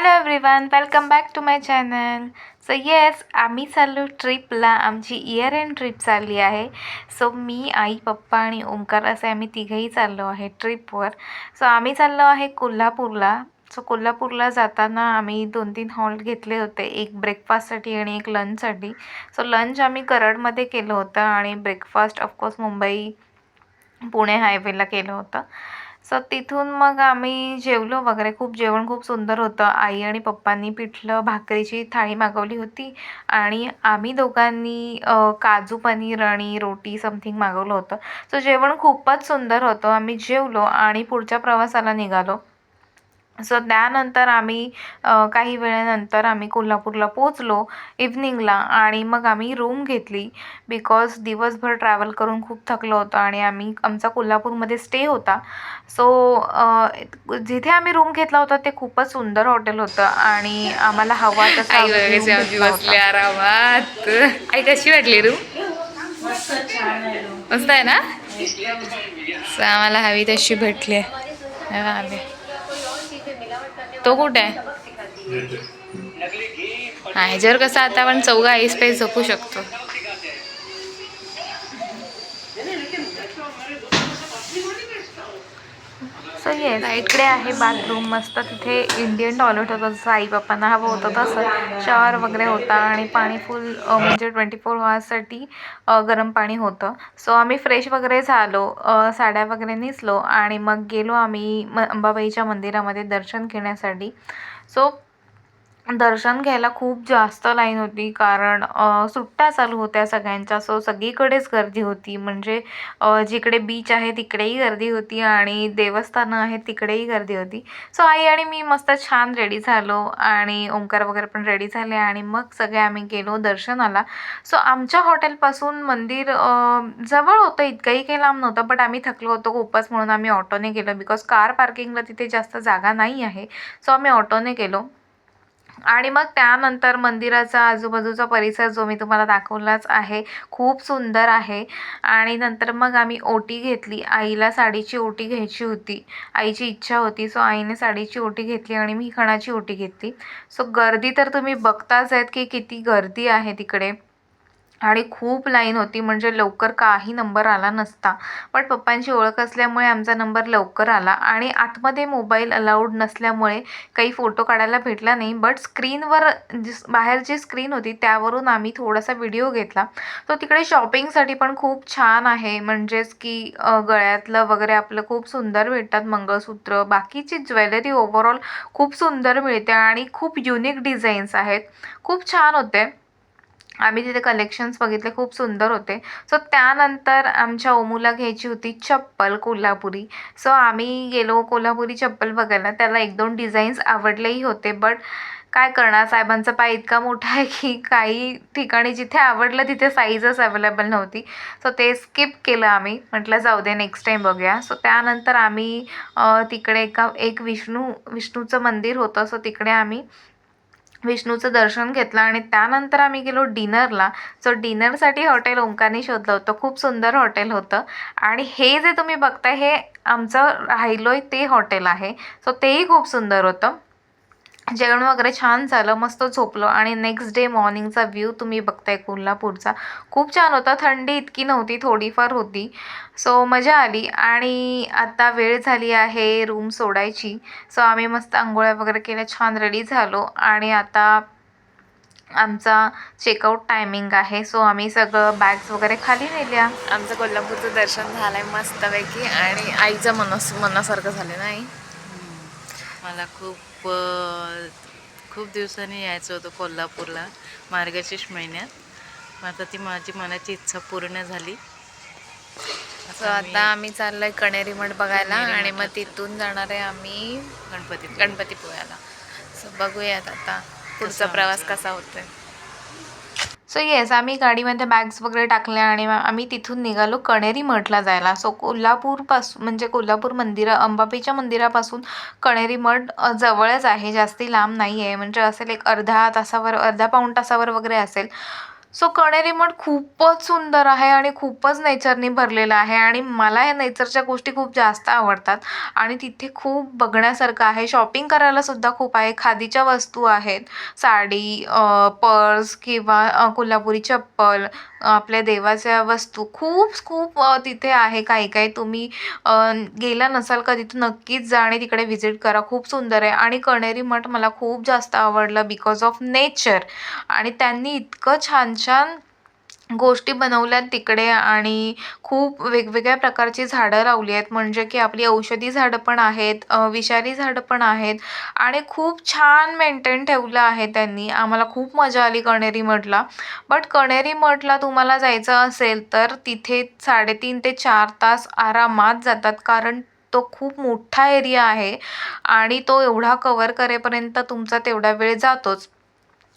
Hello everyone welcome back to my channel so yes आम्ही चाललो ट्रिपला आमची इयर एंड ट्रिप चालली आहे. सो मी आई पप्पा आणि ओंकार असे आम्ही तिघंही चाललो आहे ट्रिपवर सो आम्ही चाललो आहे कोल्हापूरला. सो कोल्हापूरला जाताना आम्ही दोन तीन हॉल्ट घेतले होते. एक ब्रेकफास्टसाठी आणि एक लंचसाठी सो लंच आम्ही कराडमध्ये केलं होतं आणि breakfast of course Mumbai Pune हायवेला केलं होतं. सो तिथून मग आम्ही जेवलो वगैरे. खूप जेवण खूप सुंदर होतं. आई आणि पप्पांनी पिठलं भाकरीची थाळी मागवली होती. आणि आम्ही दोघांनी काजू पनीर आणि रोटी समथिंग मागवलं होतं. सो जेवण खूपच सुंदर होतं. आम्ही जेवलो आणि पुढच्या प्रवासाला निघालो. सो त्यानंतर आम्ही काही वेळानंतर आम्ही कोल्हापूरला पोचलो इव्हनिंगला आणि मग आम्ही रूम घेतली बिकॉज दिवसभर ट्रॅव्हल करून खूप थकलो होतो आणि आम्ही आमचा कोल्हापूरमध्ये स्टे होता. सो जिथे आम्ही रूम घेतला होता ते खूपच सुंदर हॉटेल होतं आणि आम्हाला हवा तसा आई आम्ही आम्ही. आरामात. कशी वाटली रूम मस्त आहे ना? आम्हाला हवी तशी भेटली आहे. आले तो कुठे? आहे हा कसं आता आपण चौघा आईस पेस झोपू शकतो. सो येस इकडे आहे बाथरूम मस्त. तिथे इंडियन टॉयलेट होतं. जसं आई बाप्पांना हवं होतं तसं. शॉवर वगैरे होता आणि पाणी फुल म्हणजे ट्वेंटी फोर आवर्ससाठी गरम पाणी होतं. सो आम्ही फ्रेश वगैरे झालो. साड्या वगैरे नेसलो आणि मग गेलो आम्ही म अंबाबाईच्या मंदिरामध्ये दर्शन घेण्यासाठी. सो दर्शन घ्यायला खूप जास्त लाईन होती. कारण सुट्ट्या चालू होत्या सगळ्यांच्या. सो सगळीकडेच गर्दी होती. म्हणजे जिकडे बीच आहे तिकडेही गर्दी होती आणि देवस्थानं आहेत तिकडेही गर्दी होती. सो आई आणि मी मस्त छान रेडी झालो आणि ओंकार वगैरे पण रेडी झाले आणि मग सगळे आम्ही गेलो दर्शनाला. सो आमच्या हॉटेलपासून मंदिर जवळ होतं. इतकंही काही लांब नव्हतं. बट आम्ही थकलो होतो खूपच म्हणून आम्ही ऑटोने गेलो. बिकॉज कार पार्किंगला तिथे जास्त जागा नाही आहे. सो आम्ही ऑटोने गेलो. आणि मग त्यानंतर मंदिराचा आजूबाजूचा परिसर जो मी तुम्हाला दाखवलाच आहे खूप सुंदर आहे. आणि नंतर मग आम्ही ओटी घेतली. आईला साडीची ओटी घ्यायची होती. आईची इच्छा होती. सो आईने साडीची ओटी घेतली आणि मी खणाची ओटी घेतली. सो गर्दी तर तुम्ही बघताच आहेत की किती गर्दी आहे तिकडे. आणि खूप लाईन होती म्हणजे लवकर काही नंबर आला नसता. पण पप्पांची ओळख असल्यामुळे आमचा नंबर लवकर आला आणि आतमध्ये मोबाईल अलाउड नसल्यामुळे काही फोटो काढायला भेटला नाही. बट स्क्रीनवर जी बाहेर जी स्क्रीन होती त्यावरून आम्ही थोडासा व्हिडिओ घेतला. तो तिकडे शॉपिंगसाठी पण खूप छान आहे. म्हणजेच की गळ्यातलं वगैरे आपलं खूप सुंदर भेटतात मंगळसूत्र. बाकीची ज्वेलरी ओव्हरऑल खूप सुंदर मिळते आणि खूप युनिक डिझाईन्स आहेत. खूप छान होते. आम्ही तिथे कलेक्शन्स बघितले खूप सुंदर होते. सो त्यानंतर आमच्या ओमूला घ्यायची होती चप्पल कोल्हापुरी. सो आम्ही गेलो कोल्हापुरी चप्पल बघायला. त्याला एक दोन डिझाईन्स आवडलेही होते बट काय करणार? साहेबांचा पाय इतका मोठा आहे की काही ठिकाणी जिथे आवडलं तिथे साईजच अवेलेबल नव्हती. सो ते स्किप केलं आम्ही. म्हटलं जाऊ दे नेक्स्ट टाईम बघूया. सो त्यानंतर आम्ही तिकडे एका एक विष्णू विष्णूचं मंदिर होतं. सो तिकडे आम्ही विष्णूचं दर्शन घेतलं आणि त्यानंतर आम्ही गेलो डिनरला. सो डिनरसाठी हॉटेल ओंकारने शोधलं होतं. खूप सुंदर हॉटेल होतं. आणि हे जे तुम्ही बघताय हे आमचं राहिलोय ते हॉटेल आहे. सो तेही खूप सुंदर होतं. जेवण वगैरे छान झालं मस्त झोपलो आणि नेक्स्ट डे मॉर्निंगचा व्ह्यू तुम्ही बघताय कोल्हापूरचा. खूप छान होता थंडी इतकी नव्हती थोडीफार होती. सो मजा आली आणि आता वेळ झाली आहे रूम सोडायची. सो आम्ही मस्त आंघोळ्या वगैरे केल्या छान रेडी झालो आणि आता आमचा चेकआउट टायमिंग आहे. सो आम्ही सगळं बॅग्स वगैरे खाली नेल्या. आमचं कोल्हापूरचं दर्शन झालंय मस्तपैकी आणि आईचं मनस मनासारखं झालं नाही मला खूप अ, खूप दिवसांनी यायचं होतं कोल्हापूरला मार्गशीर्ष महिन्यात. आता ती माझी मनाची इच्छा पूर्ण झाली. सो आता आम्ही चाललोय कणेरी मठ बघायला आणि मग तिथून जाणार आहे आम्ही गणपती गणपतीपुळ्याला. सो बघूयात आता पुढचा प्रवास? कसा होतोय. सो येस आम्ही गाडीमध्ये बॅग्स वगैरे टाकल्या आणि आम्ही तिथून निघालो कणेरी मठला जायला. सो कोल्हापूरपासून म्हणजे कोल्हापूर मंदिरा अंबाबाईच्या मंदिरापासून कणेरी मठ जवळच आहे. जास्ती लांब नाही आहे म्हणजे असेल एक अर्धा तासावर अर्धा पाऊण तासावर वगैरे असेल. सो कणेरी मठ खूपच सुंदर आहे आणि खूपच नेचरने भरलेलं आहे आणि मला या नेचरच्या गोष्टी खूप जास्त आवडतात. आणि तिथे खूप बघण्यासारखं आहे. शॉपिंग करायला सुद्धा खूप आहे. खादीच्या वस्तू आहेत. साडी पर्स किंवा कोल्हापुरी चप्पल आपल्या देवाच्या वस्तू खूप खूप तिथे आहे काही काही. तुम्ही गेला नसाल कधी तर नक्कीच जा आणि तिकडे व्हिजिट करा. खूप सुंदर आहे. आणि कणेरी मठ मला खूप जास्त आवडलं बिकॉज ऑफ नेचर आणि त्यांनी इतकं छान छान गोष्टी बनवल्यात तिकडे आणि खूप वेगवेगळ्या प्रकारची झाडं लावली आहेत. म्हणजे की आपली औषधी झाडं पण आहेत विषारी झाडं पण आहेत आणि खूप छान मेंटेन ठेवलं आहे त्यांनी. आम्हाला खूप मजा आली कणेरी मठला. बट कणेरी मठला तुम्हाला जायचं असेल तर तिथे साडेतीन ते चार तास आरामात जातात. कारण तो खूप मोठा एरिया आहे आणि तो एवढा कवर करेपर्यंत तुमचा तेवढा वेळ जातोच.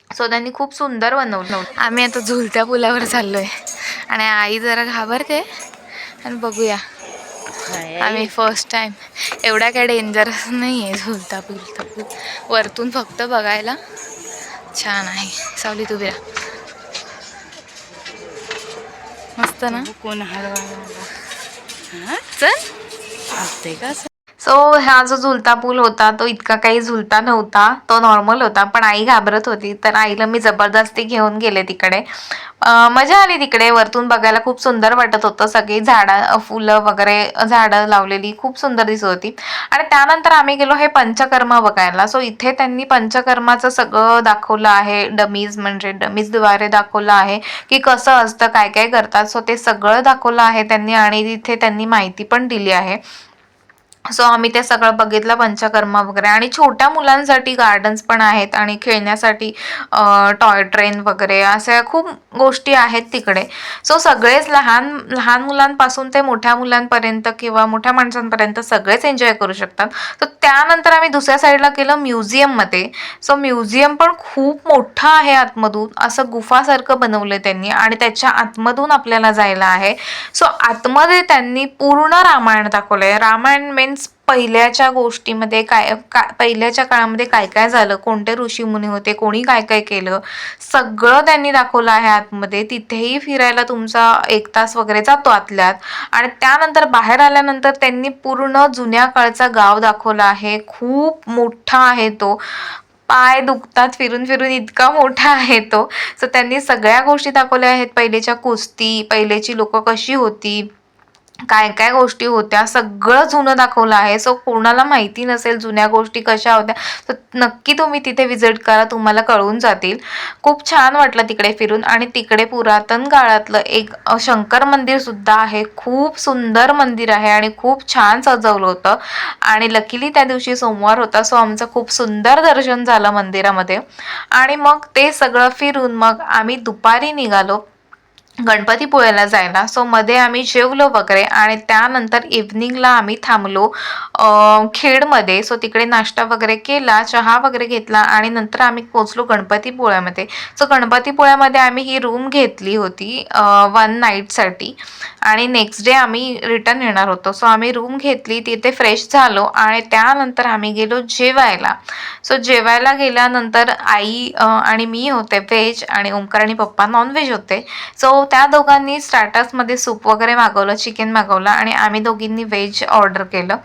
सो त्यांनी खूप सुंदर बनवलं आम्ही आता झुलत्या पुलावर चाललोय. आणि आई जरा घाबरते. आणि बघूया. आम्ही फर्स्ट टाइम एवढा काय डेंजरस नाही आहे झुलता पुलता पूल वरतून फक्त बघायला छान आहे. सावली तू बिरा मस्त ना? कोण हलवा चल. असते का? सो हा जो झुलता पूल होता तो इतका काही झुलता नव्हता. तो नॉर्मल होता पण आई घाबरत होती. तर आईला मी जबरदस्ती घेऊन गेले तिकडे. मजा आली तिकडे. वरतून बघायला खूप सुंदर वाटत होतं. सगळी झाडं फुलं वगैरे झाडं लावलेली. खूप सुंदर दिसत होती. आणि त्यानंतर आम्ही गेलो हे पंचकर्मा बघायला. सो इथे त्यांनी पंचकर्माचं सगळं दाखवलं आहे. डमीज म्हणजे डमीजद्वारे दाखवलं आहे की कसं असतं काय काय करतात. सो ते सगळं दाखवलं आहे त्यांनी आणि तिथे त्यांनी माहिती पण दिली आहे. सो आम्ही ते सगळं बघितलं पंचकर्मा वगैरे. आणि छोट्या मुलांसाठी गार्डन्स पण आहेत आणि खेळण्यासाठी टॉय ट्रेन वगैरे अशा खूप गोष्टी आहेत तिकडे. सो सगळेच लहान लहान मुलांपासून ते मोठ्या मुलांपर्यंत किंवा मोठ्या माणसांपर्यंत सगळेच एन्जॉय करू शकतात. तर त्यानंतर आम्ही दुसऱ्या साईडला गेलो म्युझियममध्ये सो म्युझियम पण खूप मोठं आहे आतमधून. असं गुफासारखं बनवलं त्यांनी आणि त्याच्या आतमधून आपल्याला जायला आहे. सो आतमध्ये त्यांनी पूर्ण रामायण दाखवलं आहे रामायण मेन मीन्स पहिल्याच्या गोष्टीमध्ये काय का पहिल्याच्या काळामध्ये काय काय झालं? कोणते ऋषीमुनी होते? कोणी काय काय केलं? सगळं त्यांनी दाखवलं आहे आतमध्ये. तिथेही फिरायला तुमचा एक तास वगैरे जातो आतल्यात. आणि त्यानंतर बाहेर आल्यानंतर त्यांनी पूर्ण जुन्या काळचा गाव दाखवला आहे. खूप मोठा आहे तो. पाय दुखतात फिरून फिरून इतका मोठा आहे तो. सो त्यांनी सगळ्या गोष्टी दाखवल्या आहेत. पहिलेच्या कुस्ती पहिलेची लोकं कशी होती? काय काय गोष्टी होत्या सगळं जुनं दाखवलं आहे. सो कोणाला माहिती नसेल जुन्या गोष्टी कशा होत्या. तर नक्की तुम्ही तिथे व्हिजिट करा तुम्हाला कळून जातील. खूप छान वाटलं तिकडे फिरून. आणि तिकडे पुरातन काळातलं एक शंकर मंदिर सुद्धा आहे. खूप सुंदर मंदिर आहे आणि खूप छान सजवलं होतं. आणि लकीली त्या दिवशी सोमवार होता. सो आमचं खूप सुंदर दर्शन झालं मंदिरामध्ये. आणि मग ते सगळं फिरून मग आम्ही दुपारी निघालो. गणपतीपुळ्याला जायला. सो मध्ये आम्ही जेवलो वगैरे आणि त्यानंतर इव्हनिंगला आम्ही थांबलो. खेडमध्ये. सो तिकडे नाश्ता वगैरे केला चहा वगैरे घेतला आणि नंतर आम्ही पोचलो गणपतीपुळ्यामध्ये सो गणपतीपुळ्यामध्ये आम्ही ही रूम घेतली होती वन नाईटसाठी आणि नेक्स्ट डे आम्ही रिटर्न येणार होतो. सो आम्ही रूम घेतली तिथे फ्रेश झालो आणि त्यानंतर आम्ही गेलो जेवायला. सो जेवायला गेल्यानंतर आई आणि मी होते व्हेज आणि ओंकार आणि पप्पा नॉनव्हेज होते. सो त्या दोघांनी स्टार्टर्समध्ये सूप वगैरे मागवलं चिकन मागवलं आणि आम्ही दोघींनी व्हेज ऑर्डर केलं.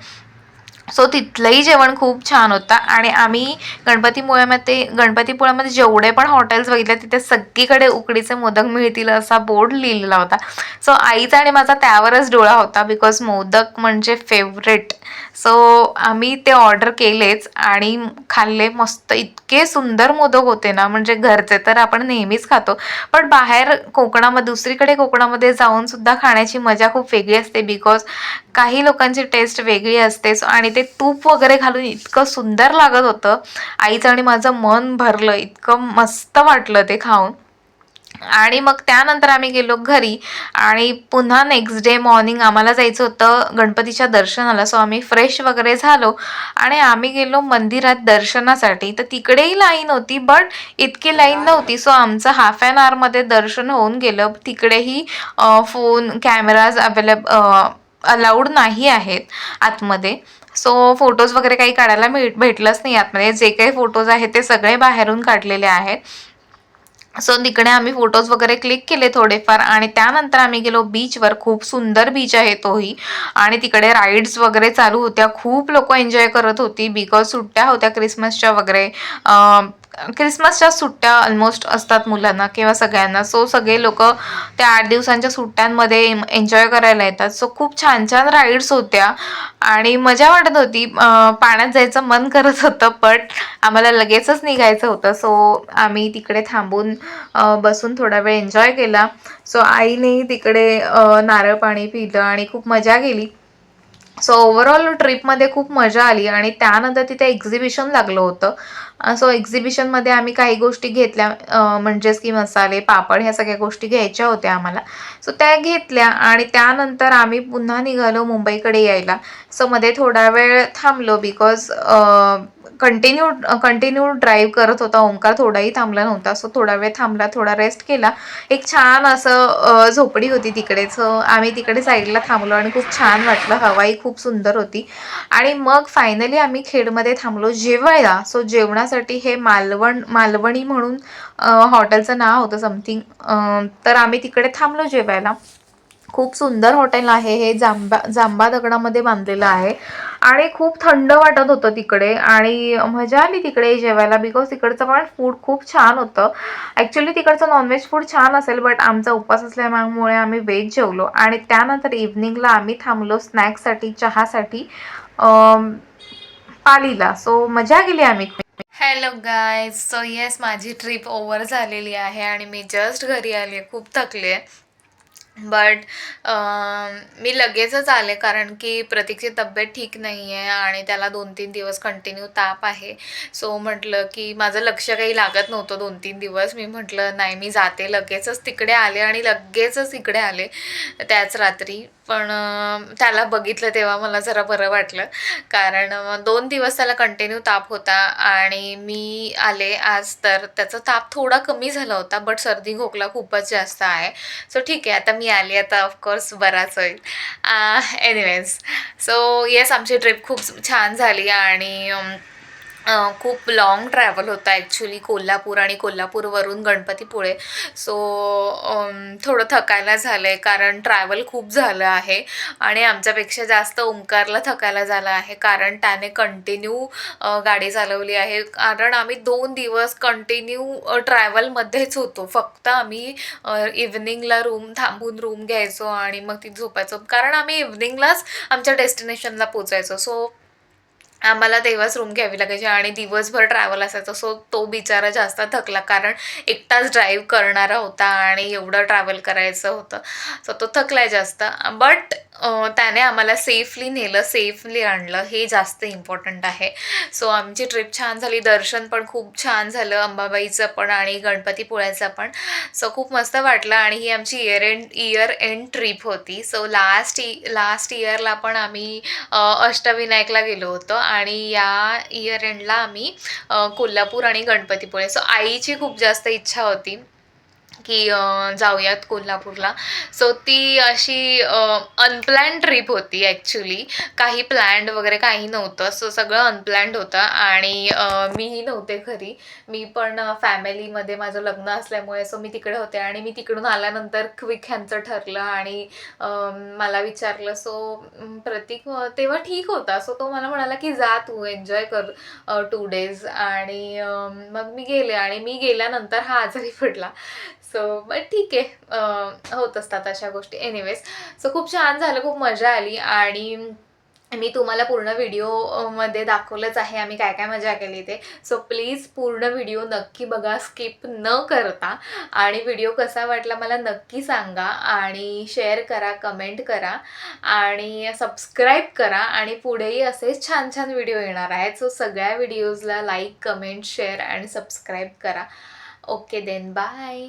सो तिथलंही जेवण खूप छान होतं आणि आम्ही गणपतीपुळ्यामध्ये गणपतीपुळ्यामध्ये जेवढे पण हॉटेल्स बघितले तिथे सगळीकडे उकडीचे मोदक मिळतील असा बोर्ड लिहिलेला होता. सो आईचा आणि माझा त्यावरच डोळा होता बिकॉज मोदक म्हणजे फेवरेट सो आम्ही ते ऑर्डर केलेच आणि खाल्ले मस्त. इतके सुंदर मोदक होते ना म्हणजे घरचे तर आपण नेहमीच खातो. पण बाहेर कोकणामध्ये दुसरीकडे कोकणामध्ये जाऊन सुद्धा खाण्याची मजा खूप वेगळी असते बिकॉज काही लोकांची टेस्ट वेगळी असते. सो आणि ते तूप वगैरे घालून इतकं सुंदर लागत होतं. आईचं आणि माझं मन भरलं इतकं मस्त वाटलं ते खाऊन. आणि मग त्यानंतर आम्ही गेलो घरी आणि पुन्हा नेक्स्ट डे मॉर्निंग आम्हाला जायचं होतं गणपतीच्या दर्शनाला. सो आम्ही फ्रेश वगैरे झालो आणि आम्ही गेलो मंदिरात दर्शनासाठी. तर तिकडेही लाईन होती बट इतकी लाईन नव्हती. सो आमचं हाफ अन आवरमध्ये दर्शन होऊन गेलं. तिकडेही फोन कॅमेराज अवेलेब अलाउड नाही आहेत आतमध्ये. सो फोटोज वगैरे काही काढायला मिळ भेटलंच नाही आतमध्ये. जे काही फोटोज आहेत ते सगळे बाहेरून काढलेले आहेत. सो तिकडे आम्ही फोटोज वगैरे क्लिक केले थोडेफार आणि त्यानंतर आम्ही गेलो बीचवर खूप सुंदर बीच आहे तोही. आणि तिकडे राईड्स वगैरे चालू होत्या. खूप लोक एन्जॉय करत होती. बिकॉज सुट्ट्या होत्या क्रिसमसच्या वगैरे. क्रिसमसच्या सुट्ट्या ऑलमोस्ट असतात मुलांना किंवा सगळ्यांना. सो सगळे लोक त्या आठ दिवसांच्या सुट्ट्यांमध्ये एन्जॉय करायला येतात. सो खूप छान छान राईड्स होत्या. आणि मजा वाटत होती. पाण्यात जायचं मन करत होतं बट आम्हाला लगेचच निघायचं होतं. सो आम्ही तिकडे थांबून बसून थोडा वेळ एन्जॉय केला. सो आईने तिकडे नारळ पाणी पिलं आणि खूप मजा केली. सो ओव्हरऑल ट्रिपमध्ये खूप मजा आली आणि त्यानंतर तिथे एक्झिबिशन लागलं होतं. सो एक्झिबिशनमध्ये आम्ही काही गोष्टी घेतल्या म्हणजेच की मसाले पापड ह्या सगळ्या गोष्टी घ्यायच्या होत्या आम्हाला. सो त्या घेतल्या आणि त्यानंतर आम्ही पुन्हा निघालो मुंबईकडे यायला. सो मध्ये थोडा वेळ थांबलो बिकॉज कंटिन्यू कंटिन्यू ड्राईव्ह करत होता. ओंकार थोडाही थांबला नव्हता. सो थोडा वेळ थांबला थोडा रेस्ट केला. एक छान असं झोपडी होती तिकडे. सो आम्ही तिकडे साईडला थांबलो आणि खूप छान वाटलं. हवाही खूप सुंदर होती. आणि मग फायनली आम्ही खेडमध्ये थांबलो जेवायला. सो त्यासाठी हे मालवण मालवणी म्हणून हॉटेलचं नाव होतं समथिंग तर आम्ही तिकडे थांबलो जेवायला. खूप सुंदर हॉटेल आहे हे जांबा जांबा दगडामध्ये बांधलेलं आहे. आणि खूप थंड वाटत होतं तिकडे. आणि मजा आली तिकडे जेवायला बिकॉज तिकडचं पण फूड खूप छान होतं. ॲक्च्युली तिकडचं नॉनव्हेज फूड छान असेल बट आमचा उपवास असल्यामुळे आम्ही व्हेज जेवलो. आणि त्यानंतर इव्हनिंगला आम्ही थांबलो स्नॅक्ससाठी चहासाठी पालीला. सो मजा गेली आम्ही. हॅलो गायज सो येस माझी ट्रिप ओवर झालेली आहे आणि मी जस्ट घरी आली आहे खूप थकली आहे बट मी लगेचच आले कारण की प्रतीकची तब्येत ठीक नाही आहे आणि त्याला दोन तीन दिवस कंटिन्यू ताप आहे. सो म्हटलं की माझं लक्ष काही लागत नव्हतं दोन तीन दिवस. मी म्हटलं नाही मी जाते. लगेचच तिकडे आले आणि लगेचच इकडे आले त्याच रात्री. पण त्याला बघितलं तेव्हा मला जरा बरं वाटलं. कारण दोन दिवस त्याला कंटिन्यू ताप होता आणि मी आले आज तर त्याचा ताप थोडा कमी झाला होता बट सर्दी खोकला खूपच जास्त आहे. सो ठीक आहे आता मी मी आली आता ऑफकोर्स बराच होईल. एनिवेज सो येस आमची ट्रिप खूप छान झाली आणि um, खूप लाँग ट्रॅव्हल होता ॲक्च्युली कोल्हापूर आणि कोल्हापूरवरून गणपतीपुळे. सो थोडं थकायला झालं आहे कारण ट्रॅव्हल खूप झालं आहे आणि आमच्यापेक्षा जास्त ओंकारला थकायला झालं आहे कारण त्याने कंटिन्यू गाडी चालवली आहे. कारण आम्ही दोन दिवस कंटिन्यू ट्रॅव्हलमध्येच होतो. फक्त आम्ही इव्हनिंगला रूम थांबून रूम घ्यायचो आणि मग ती झोपायचो. कारण आम्ही इव्हनिंगलाच आमच्या डेस्टिनेशनला पोचायचो. सो आम्हाला तेव्हाच रूम घ्यावी लागायची आणि दिवसभर ट्रॅव्हल असायचं. सो तो बिचारा जास्त थकला. कारण एकटाच ड्राईव्ह करणारा होता आणि एवढं ट्रॅव्हल करायचं होतं. सो तो थकलाय जास्त. बट त्याने आम्हाला सेफली नेलं सेफली आणलं. हे जास्त इम्पॉर्टंट आहे. सो आमची ट्रिप छान झाली. दर्शन पण खूप छान झालं. अंबाबाईचं पण आणि गणपतीपुळ्याचं पण. सो खूप मस्त वाटलं आणि ही आमची year end year end trip होती. सो लास्ट इ लास्ट इयरला पण आम्ही अष्टविनायकला गेलो होतो. आणि या इयर एंडला आम्ही कोल्हापूर आणि गणपतीपुळे. सो आईची खूप जास्त इच्छा होती. की जाऊयात कोल्हापूरला. सो ती अशी अनप्लॅन ट्रिप होती ॲक्च्युली काही प्लॅन्ड वगैरे काही नव्हतं. सो सगळं अनप्लॅन्ड होतं आणि मीही नव्हते घरी. मी पण फॅमिलीमध्ये माझं लग्न असल्यामुळे सो मी तिकडे होते आणि मी तिकडून आल्यानंतर क्विक ह्यांचं ठरलं आणि मला विचारलं सो प्रतीक तेव्हा ठीक होता. सो तो मला म्हणाला की जा तू एन्जॉय कर टू डेज आणि मग मी गेले आणि मी गेल्यानंतर हा आजारी पडला. सो बट ठीक आहे. होत असतात अशा गोष्टी. एनिवेज सो खूप छान झालं खूप मजा आली आणि मी तुम्हाला पूर्ण व्हिडिओमध्ये दाखवलंच आहे आम्ही काय काय मजा केली ते. सो प्लीज पूर्ण व्हिडिओ नक्की बघा स्किप न करता. आणि व्हिडिओ कसा वाटला मला नक्की सांगा आणि शेअर करा कमेंट करा आणि सबस्क्राईब करा आणि पुढेही असेच छान छान व्हिडिओ येणार आहेत. सो सगळ्या व्हिडिओजला लाईक कमेंट शेअर आणि सबस्क्राईब करा. Okay then bye